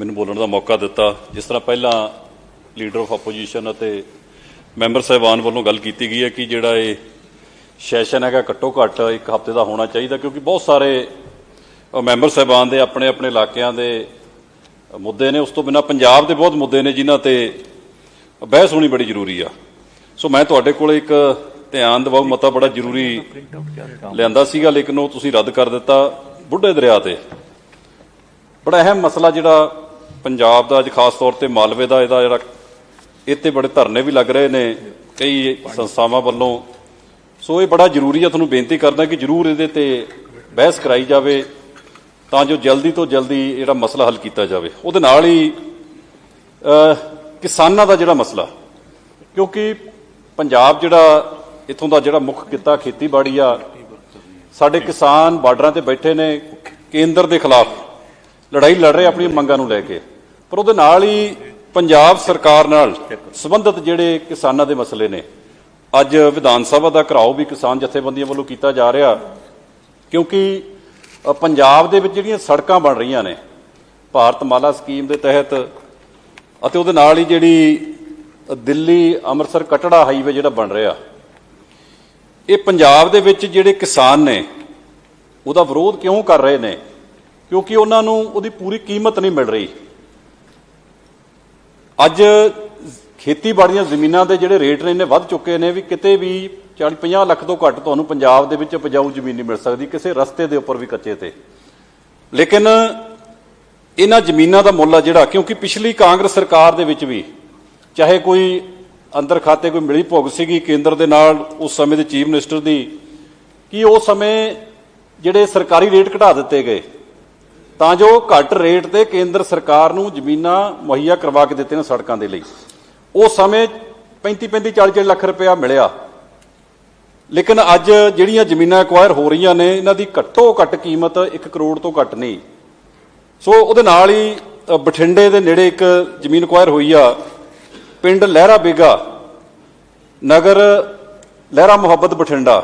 ਮੈਨੂੰ ਬੋਲਣ ਦਾ ਮੌਕਾ ਦਿੱਤਾ। ਜਿਸ ਤਰ੍ਹਾਂ ਪਹਿਲਾਂ ਲੀਡਰ ਆਫ ਆਪੋਜੀਸ਼ਨ ਅਤੇ ਮੈਂਬਰ ਸਾਹਿਬਾਨ ਵੱਲੋਂ ਗੱਲ ਕੀਤੀ ਗਈ ਹੈ ਕਿ ਜਿਹੜਾ ਇਹ ਸੈਸ਼ਨ ਹੈਗਾ ਘੱਟੋ ਘੱਟ ਇੱਕ ਹਫ਼ਤੇ ਦਾ ਹੋਣਾ ਚਾਹੀਦਾ ਕਿਉਂਕਿ ਬਹੁਤ ਸਾਰੇ ਮੈਂਬਰ ਸਾਹਿਬਾਨ ਦੇ ਆਪਣੇ ਆਪਣੇ ਇਲਾਕਿਆਂ ਦੇ ਮੁੱਦੇ ਨੇ। ਉਸ ਤੋਂ ਬਿਨਾਂ ਪੰਜਾਬ ਦੇ ਬਹੁਤ ਮੁੱਦੇ ਨੇ ਜਿਨ੍ਹਾਂ ਤੇ ਬਹਿਸ ਹੋਣੀ ਬੜੀ ਜ਼ਰੂਰੀ ਆ। ਸੋ ਮੈਂ ਤੁਹਾਡੇ ਕੋਲ ਇੱਕ ਧਿਆਨ ਦਿਵਾਉ ਮਤਾ ਬੜਾ ਜ਼ਰੂਰੀ ਲਿਆਂਦਾ ਸੀਗਾ, ਲੇਕਿਨ ਉਹ ਤੁਸੀਂ ਰੱਦ ਕਰ ਦਿੱਤਾ ਬੁੱਢੇ ਦਰਿਆ ਤੇ। ਬੜਾ ਅਹਿਮ ਮਸਲਾ ਜਿਹੜਾ ਪੰਜਾਬ ਦਾ ਅੱਜ ਖਾਸ ਤੌਰ ਤੇ ਮਾਲਵੇ ਦਾ ਇਹਦਾ ਜਿਹੜਾ ਇੱਥੇ ਬੜੇ ਧਰਨੇ ਵੀ ਲੱਗ ਰਹੇ ਨੇ ਕਈ ਸੰਸਥਾਵਾਂ ਵੱਲੋਂ। ਸੋ ਇਹ ਬੜਾ ਜ਼ਰੂਰੀ ਹੈ ਤੁਹਾਨੂੰ ਬੇਨਤੀ ਕਰਦਾ ਕਿ ਜ਼ਰੂਰ ਇਹਦੇ ਤੇ ਬਹਿਸ ਕਰਾਈ ਜਾਵੇ ਤਾਂ ਜੋ ਜਲਦੀ ਤੋਂ ਜਲਦੀ ਜਿਹੜਾ ਮਸਲਾ ਹੱਲ ਕੀਤਾ ਜਾਵੇ। ਉਹਦੇ ਨਾਲ ਹੀ ਕਿਸਾਨਾਂ ਦਾ ਜਿਹੜਾ ਮਸਲਾ, ਕਿਉਂਕਿ ਪੰਜਾਬ ਜਿਹੜਾ ਇਥੋਂ ਦਾ ਜਿਹੜਾ ਮੁੱਖ ਕਿੱਤਾ ਖੇਤੀਬਾੜੀ ਆ, ਸਾਡੇ ਕਿਸਾਨ ਬਾਰਡਰਾਂ ਤੇ ਬੈਠੇ ਨੇ ਕੇਂਦਰ ਦੇ ਖਿਲਾਫ ਲੜਾਈ ਲੜ ਰਹੇ ਆਪਣੀਆਂ ਮੰਗਾਂ ਨੂੰ ਲੈ ਕੇ। ਪਰ ਉਹਦੇ ਨਾਲ ਹੀ ਪੰਜਾਬ ਸਰਕਾਰ ਨਾਲ ਸੰਬੰਧਿਤ ਜਿਹੜੇ ਕਿਸਾਨਾਂ ਦੇ ਮਸਲੇ ਨੇ, ਅੱਜ ਵਿਧਾਨ ਸਭਾ ਦਾ ਘਰਾਓ ਵੀ ਕਿਸਾਨ ਜਥੇਬੰਦੀਆਂ ਵੱਲੋਂ ਕੀਤਾ ਜਾ ਰਿਹਾ, ਕਿਉਂਕਿ ਪੰਜਾਬ ਦੇ ਵਿੱਚ ਜਿਹੜੀਆਂ ਸੜਕਾਂ ਬਣ ਰਹੀਆਂ ਨੇ ਭਾਰਤ ਮਾਲਾ ਸਕੀਮ ਦੇ ਤਹਿਤ ਅਤੇ ਉਹਦੇ ਨਾਲ ਹੀ ਜਿਹੜੀ ਦਿੱਲੀ ਅੰਮ੍ਰਿਤਸਰ ਕਟੜਾ ਹਾਈਵੇ ਜਿਹੜਾ ਬਣ ਰਿਹਾ, ਇਹ ਪੰਜਾਬ ਦੇ ਵਿੱਚ ਜਿਹੜੇ ਕਿਸਾਨ ਨੇ, ਉਹਦਾ ਵਿਰੋਧ ਕਿਉਂ ਕਰ ਰਹੇ ਨੇ? ਕਿਉਂਕਿ ਉਹਨਾਂ ਨੂੰ ਉਹਦੀ ਪੂਰੀ ਕੀਮਤ ਨਹੀਂ ਮਿਲ ਰਹੀ। ਅੱਜ ਖੇਤੀਬਾੜੀਆਂ ਜ਼ਮੀਨਾਂ ਦੇ ਜਿਹੜੇ ਰੇਟ ਨੇ ਇੰਨੇ ਵੱਧ ਚੁੱਕੇ ਨੇ ਵੀ ਕਿਤੇ ਵੀ 40 50 ਲੱਖ ਤੋਂ ਘੱਟ ਤੁਹਾਨੂੰ ਪੰਜਾਬ ਦੇ ਵਿੱਚ ਉਪਜਾਊ ਜ਼ਮੀਨ ਨਹੀਂ ਮਿਲ ਸਕਦੀ, ਕਿਸੇ ਰਸਤੇ ਦੇ ਉੱਪਰ ਵੀ ਕੱਚੇ ਤੇ। ਲੇਕਿਨ ਇਹਨਾਂ ਜ਼ਮੀਨਾਂ ਦਾ ਮੁੱਲ ਆ ਜਿਹੜਾ, ਕਿਉਂਕਿ ਪਿਛਲੀ ਕਾਂਗਰਸ ਸਰਕਾਰ ਦੇ ਵਿੱਚ ਵੀ ਚਾਹੇ ਕੋਈ ਅੰਦਰ ਖਾਤੇ ਕੋਈ ਮਿਲੀ ਭੁਗਤ ਸੀਗੀ, ਕੇਂਦਰ ਦੇ ਨਾਲ ਉਸ ਸਮੇਂ ਦੇ ਚੀਫ ਮਿਨਿਸਟਰ ਦੀ, ਕਿ ਉਸ ਸਮੇਂ ਜਿਹੜੇ ਸਰਕਾਰੀ ਰੇਟ ਘਟਾ ਦਿੱਤੇ ਗਏ ਤਾਂ ਜੋ ਘੱਟ ਰੇਟ ਤੇ ਕੇਂਦਰ ਸਰਕਾਰ ਨੂੰ ਜ਼ਮੀਨਾਂ ਮੁਹੱਈਆ ਕਰਵਾ ਕੇ ਦਿੱਤੇ ਨੇ ਸੜਕਾਂ ਦੇ ਲਈ। ਉਸ ਸਮੇਂ 35 35 40 40 ਲੱਖ ਰੁਪਇਆ ਮਿਲਿਆ। ਲੇਕਿਨ ਅੱਜ ਜਿਹੜੀਆਂ ਜ਼ਮੀਨਾਂ ਐਕਵਾਇਰ ਹੋ ਰਹੀਆਂ ਨੇ, ਇਹਨਾਂ ਦੀ ਘੱਟੋ ਘੱਟ ਕੀਮਤ 1 ਕਰੋੜ ਤੋਂ ਘੱਟ ਨਹੀਂ। ਸੋ ਉਹਦੇ ਨਾਲ ਹੀ ਬਠਿੰਡੇ ਦੇ ਨੇੜੇ ਇੱਕ ਜ਼ਮੀਨ ਐਕਵਾਇਰ ਹੋਈ ਆ, ਪਿੰਡ ਲਹਿਰਾ ਬੇਗਾ, ਨਗਰ ਲਹਿਰਾ ਮੁਹੱਬਤ ਬਠਿੰਡਾ।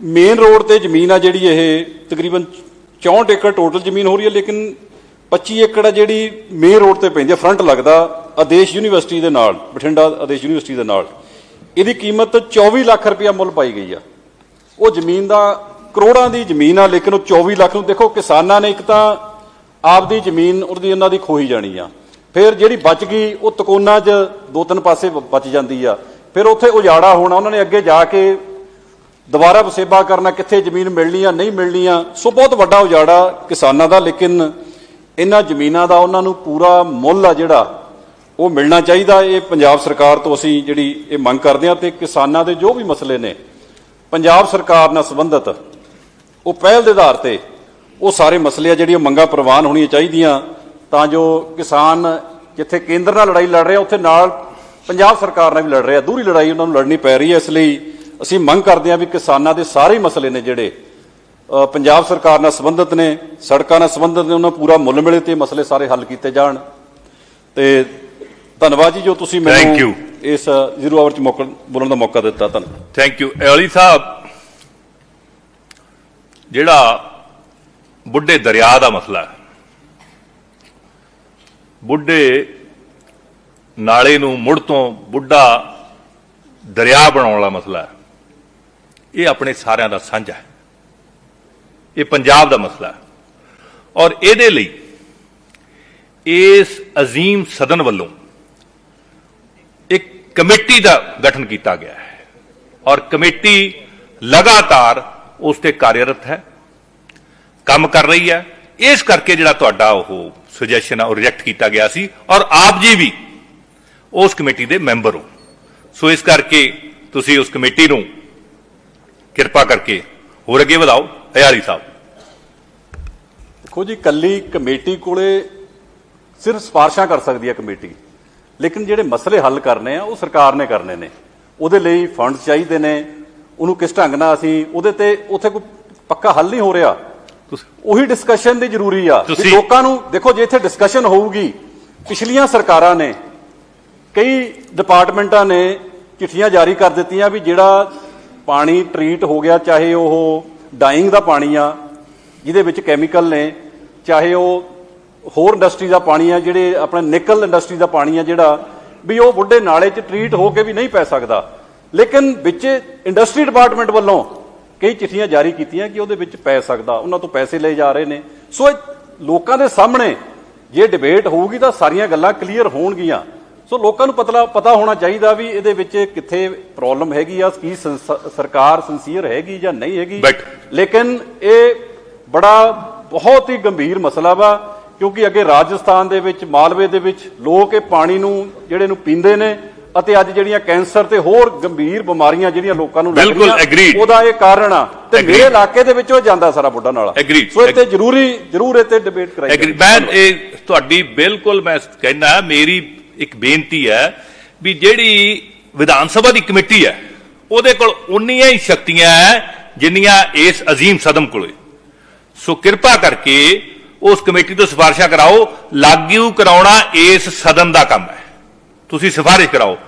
ਮੇਨ ਰੋਡ ਤੇ ਜ਼ਮੀਨ ਆ ਜਿਹੜੀ ਇਹ ਤਕਰੀਬਨ 64 ਏਕੜ ਟੋਟਲ ਜ਼ਮੀਨ ਹੋ ਰਹੀ ਹੈ, ਲੇਕਿਨ 25 ਏਕੜ ਆ ਜਿਹੜੀ ਮੇਨ ਰੋਡ ਤੇ ਪੈਂਦੀ ਹੈ ਫਰੰਟ ਲੱਗਦਾ ਆਦੇਸ਼ ਯੂਨੀਵਰਸਿਟੀ ਦੇ ਨਾਲ, ਬਠਿੰਡਾ ਆਦੇਸ਼ ਯੂਨੀਵਰਸਿਟੀ ਦੇ ਨਾਲ। ਇਹਦੀ ਕੀਮਤ 24 ਲੱਖ ਰੁਪਇਆ ਮੁੱਲ ਪਾਈ ਗਈ ਆ। ਉਹ ਜ਼ਮੀਨ ਦਾ, ਕਰੋੜਾਂ ਦੀ ਜ਼ਮੀਨ ਆ, ਲੇਕਿਨ ਉਹ 24 ਲੱਖ ਨੂੰ ਦੇਖੋ, ਕਿਸਾਨਾਂ ਨੇ ਇੱਕ ਤਾਂ ਆਪਦੀ ਜ਼ਮੀਨ, ਉਹਦੀ ਉਹਨਾਂ ਦੀ ਖੋਹੀ ਜਾਣੀ ਆ। ਫਿਰ ਜਿਹੜੀ ਬਚ ਗਈ, ਉਹ ਤਕੋਨਾ 'ਚ ਦੋ ਤਿੰਨ ਪਾਸੇ ਬਚ ਜਾਂਦੀ ਆ। ਫਿਰ ਉੱਥੇ ਉਜਾੜਾ ਹੋਣਾ, ਉਹਨਾਂ ਨੇ ਅੱਗੇ ਜਾ ਕੇ ਦੁਬਾਰਾ ਵਸੇਬਾ ਕਰਨਾ ਕਿੱਥੇ ਜ਼ਮੀਨ ਮਿਲਣੀ ਆ, ਨਹੀਂ ਮਿਲਣੀ ਆ, ਸੋ ਬਹੁਤ ਵੱਡਾ ਉਜਾੜਾ ਕਿਸਾਨਾਂ ਦਾ, ਲੇਕਿਨ ਇਹਨਾਂ ਜ਼ਮੀਨਾਂ ਦਾ, ਉਹਨਾਂ ਨੂੰ ਪੂਰਾ ਮੁੱਲ ਆ ਜਿਹੜਾ, ਉਹ ਮਿਲਣਾ ਚਾਹੀਦਾ। ਇਹ ਪੰਜਾਬ ਸਰਕਾਰ ਤੋਂ ਅਸੀਂ ਜਿਹੜੀ ਇਹ ਮੰਗ ਕਰਦੇ ਹਾਂ ਤੇ ਕਿਸਾਨਾਂ ਦੇ ਜੋ ਵੀ ਮਸਲੇ ਨੇ, ਪੰਜਾਬ ਸਰਕਾਰ ਨਾਲ ਸੰਬੰਧਿਤ, ਉਹ ਪਹਿਲ ਦੇ ਆਧਾਰ ਤੇ ਉਹ ਸਾਰੇ ਮਸਲੇ ਆ ਜਿਹੜੀਆਂ ਮੰਗਾਂ ਪ੍ਰਵਾਨ ਹੋਣੀਆਂ ਚਾਹੀਦੀਆਂ, ਤਾਂ ਜੋ ਕਿਸਾਨ ਜਿੱਥੇ ਕੇਂਦਰ ਨਾਲ ਲੜਾਈ ਲੜ ਰਿਹਾ, ਉੱਥੇ ਨਾਲ ਪੰਜਾਬ ਸਰਕਾਰ ਨਾਲ ਵੀ ਲੜ ਰਿਹਾ ਦੂਰੀ ਲੜਾਈ ਉਹਨਾਂ ਨੂੰ ਲੜਨੀ ਪੈ ਰਹੀ ਹੈ, ਇਸ ਲਈ ਅਸੀਂ ਮੰਗ ਕਰਦੇ ਹਾਂ ਵੀ ਕਿਸਾਨਾਂ ਦੇ ਸਾਰੇ ਮਸਲੇ ਨੇ ਜਿਹੜੇ ਪੰਜਾਬ ਸਰਕਾਰ ਨਾਲ ਸੰਬੰਧਿਤ ਨੇ ਸੜਕਾਂ ਨਾਲ ਸੰਬੰਧਿਤ ਨੇ ਉਹਨਾਂ ਪੂਰਾ ਮੁੱਲ ਮਿਲੇ ਤੇ ਮਸਲੇ ਸਾਰੇ ਹੱਲ ਕੀਤੇ ਜਾਣ। ਤੇ ਧੰਨਵਾਦ ਜੀ ਜੋ ਤੁਸੀਂ ਮੈਨੂੰ. ਇਸ ਜ਼ੀਰੋ ਆਵਰ ਚ ਮੌਕਾ ਬੋਲਣ ਦਾ ਮੌਕਾ ਦਿੱਤਾ। ਧੰਨਵਾਦ ਥੈਂਕ ਯੂ ਅਲੀ ਸਾਹਿਬ ਜਿਹੜਾ ਬੁੱਢੇ ਦਰਿਆ ਦਾ ਮਸਲਾ ਹੈ ਬੁੱਢੇ ਨਾਲੇ ਨੂੰ ਮੁੜ ਤੋਂ ਬੁੱਢਾ ਦਰਿਆ ਬਣਾਉਣ ਵਾਲਾ ਮਸਲਾ ਹੈ। ਇਹ ਆਪਣੇ ਸਾਰਿਆਂ ਦਾ ਸਾਂਝਾ ਹੈ। ਇਹ ਪੰਜਾਬ ਦਾ ਮਸਲਾ ਹੈ। ਔਰ ਇਹਦੇ ਲਈ ਇਸ ਅਜ਼ੀਮ ਸਦਨ ਵੱਲੋਂ ਇੱਕ ਕਮੇਟੀ ਦਾ ਗਠਨ ਕੀਤਾ ਗਿਆ ਹੈ। ਔਰ ਕਮੇਟੀ ਲਗਾਤਾਰ ਉਸ ਤੇ ਕਾਰਜਰਤ ਹੈ, ਕੰਮ ਕਰ ਰਹੀ ਹੈ। ਇਸ ਕਰਕੇ ਜਿਹੜਾ ਤੁਹਾਡਾ ਉਹ ਸੁਜੈਸ਼ਨ ਆ, ਉਹ ਰਿਜੈਕਟ ਕੀਤਾ ਗਿਆ ਸੀ। ਔਰ ਆਪ ਜੀ ਵੀ ਉਸ ਕਮੇਟੀ ਦੇ ਮੈਂਬਰ ਹੋ। ਸੋ ਇਸ ਕਰਕੇ ਤੁਸੀਂ ਉਸ ਕਮੇਟੀ ਨੂੰ ਕਿਰਪਾ ਕਰਕੇ। ਹੋਰ ਅੱਗੇ ਵਧਾਓ ਹਯਾਲੀ ਸਾਹਿਬ। ਦੇਖੋ ਜੀ ਕੱਲੀ ਕਮੇਟੀ ਕੋਲੇ ਸਿਰਫ ਸਿਫਾਰਸ਼ਾਂ ਕਰ ਸਕਦੀ ਹੈ ਕਮੇਟੀ ਲੇਕਿਨ ਜਿਹੜੇ ਮਸਲੇ ਹੱਲ ਕਰਨੇ ਆ ਉਹ ਸਰਕਾਰ ਨੇ ਕਰਨੇ ਨੇ। ਉਹਦੇ ਲਈ ਫੰਡ ਚਾਹੀਦੇ ਨੇ ਉਹਨੂੰ ਕਿਸ ਢੰਗ ਨਾਲ ਅਸੀਂ ਉਹਦੇ ਤੇ ਉੱਥੇ ਕੋਈ ਪੱਕਾ ਹੱਲ ਨਹੀਂ ਹੋ ਰਿਹਾ। ਤੁਸੀਂ ਉਹੀ ਡਿਸਕਸ਼ਨ ਦੀ ਜ਼ਰੂਰੀ ਆ ਤੁਸੀਂ- ਲੋਕਾਂ ਨੂੰ ਦੇਖੋ ਜੇ ਇੱਥੇ ਡਿਸਕਸ਼ਨ ਹੋਊਗੀ ਪਿਛਲੀਆਂ ਸਰਕਾਰਾਂ ਨੇ ਕਈ ਡਿਪਾਰਟਮੈਂਟਾਂ ਨੇ ਚਿੱਠੀਆਂ ਜਾਰੀ ਕਰ ਦਿੱਤੀਆਂ ਵੀ ਜਿਹੜਾ ਪਾਣੀ ਟਰੀਟ ਹੋ ਗਿਆ, ਚਾਹੇ ਉਹ ਡਾਈਂਗ ਦਾ ਪਾਣੀ ਆ, ਜਿਹਦੇ ਵਿੱਚ ਕੈਮੀਕਲ ਨੇ, ਚਾਹੇ ਉਹ ਹੋਰ ਇੰਡਸਟਰੀ ਦਾ ਪਾਣੀ ਆ, ਜਿਹੜੇ ਆਪਣਾ ਨਿਕਲ ਇੰਡਸਟਰੀ ਦਾ ਪਾਣੀ ਆ, ਜਿਹੜਾ ਵੀ ਉਹ ਬੁੱਢੇ ਨਾਲੇ 'ਚ ਟ੍ਰੀਟ ਹੋ ਕੇ ਵੀ ਨਹੀਂ ਪੈ ਸਕਦਾ। ਲੇਕਿਨ ਵਿੱਚ ਇੰਡਸਟਰੀ ਡਿਪਾਰਟਮੈਂਟ ਵੱਲੋਂ ਕਈ ਚਿੱਠੀਆਂ ਜਾਰੀ ਕੀਤੀਆਂ ਕਿ ਉਹਦੇ ਵਿੱਚ ਪੈ ਸਕਦਾ, ਉਹਨਾਂ ਤੋਂ ਪੈਸੇ ਲਏ ਜਾ ਰਹੇ ਨੇ। ਸੋ ਇਹ ਲੋਕਾਂ ਦੇ ਸਾਹਮਣੇ ਜੇ ਡਿਬੇਟ ਹੋਊਗੀ ਤਾਂ ਸਾਰੀਆਂ ਗੱਲਾਂ ਕਲੀਅਰ ਹੋਣਗੀਆਂ। ਸੋ ਲੋਕਾਂ ਨੂੰ ਪਤਾ ਪਤਾ ਹੋਣਾ ਚਾਹੀਦਾ ਵੀ ਇਹਦੇ ਵਿੱਚ ਕਿੱਥੇ ਪ੍ਰੋਬਲਮ ਹੈਗੀ ਆ ਕੀ ਸਰਕਾਰ ਸਿੰਸੀਅਰ ਹੈਗੀ ਜਾਂ ਨਹੀਂ ਹੈਗੀ ਲੇਕਿਨ ਇਹ ਬੜਾ ਬਹੁਤ ਹੀ ਗੰਭੀਰ ਮਸਲਾ ਵਾ ਕਿਉਂਕਿ ਅੱਗੇ ਰਾਜਸਥਾਨ ਦੇ ਵਿੱਚ ਮਾਲਵੇ ਦੇ ਵਿੱਚ ਲੋਕ ਇਹ ਪਾਣੀ ਨੂੰ ਜਿਹੜੇ ਨੂੰ ਪੀਂਦੇ ਨੇ ਅਤੇ ਅੱਜ ਜਿਹੜੀਆਂ ਕੈਂਸਰ ਤੇ ਹੋਰ ਗੰਭੀਰ ਬਿਮਾਰੀਆਂ ਜਿਹੜੀਆਂ ਲੋਕਾਂ ਨੂੰ ਲੱਗ ਬਿਲਕੁਲ, ਰਹੀਆਂ। ਉਹਦਾ ਇਹ ਕਾਰਨ ਆ ਤੇ। ਮੇਰੇ ਇਲਾਕੇ ਦੇ ਵਿੱਚੋਂ ਜਾਂਦਾ ਸਾਰਾ ਬੁੱਢਾ ਨਾਲਾ। ਸੋ ਇੱਥੇ ਜ਼ਰੂਰੀ ਜ਼ਰੂਰ ਇੱਥੇ ਡਿਬੇਟ ਕਰਾਈ। ਮੈਂ ਇਹ ਤੁਹਾਡੀ ਬਿਲਕੁਲ ਮੈਂ ਕਹਿਣਾ ਮੇਰੀ ਇੱਕ ਬੇਨਤੀ ਹੈ ਵੀ ਜਿਹੜੀ ਵਿਧਾਨ ਸਭਾ ਦੀ ਕਮੇਟੀ ਹੈ, ਉਹਦੇ ਕੋਲ ਉਨੀਆਂ ਹੀ ਸ਼ਕਤੀਆਂ ਹੈ ਜਿੰਨੀਆਂ ਇਸ ਅਜ਼ੀਮ ਸਦਮ ਕੋਲੇ। ਸੋ ਕਿਰਪਾ ਕਰਕੇ ਉਸ ਕਮੇਟੀ ਤੋਂ ਸਿਫਾਰਿਸ਼ਾਂ ਕਰਾਓ, ਲਾਗੂ ਕਰਾਉਣਾ ਇਸ ਸਦਨ ਦਾ ਕੰਮ ਹੈ। ਤੁਸੀਂ ਸਿਫਾਰਿਸ਼ ਕਰਾਓ।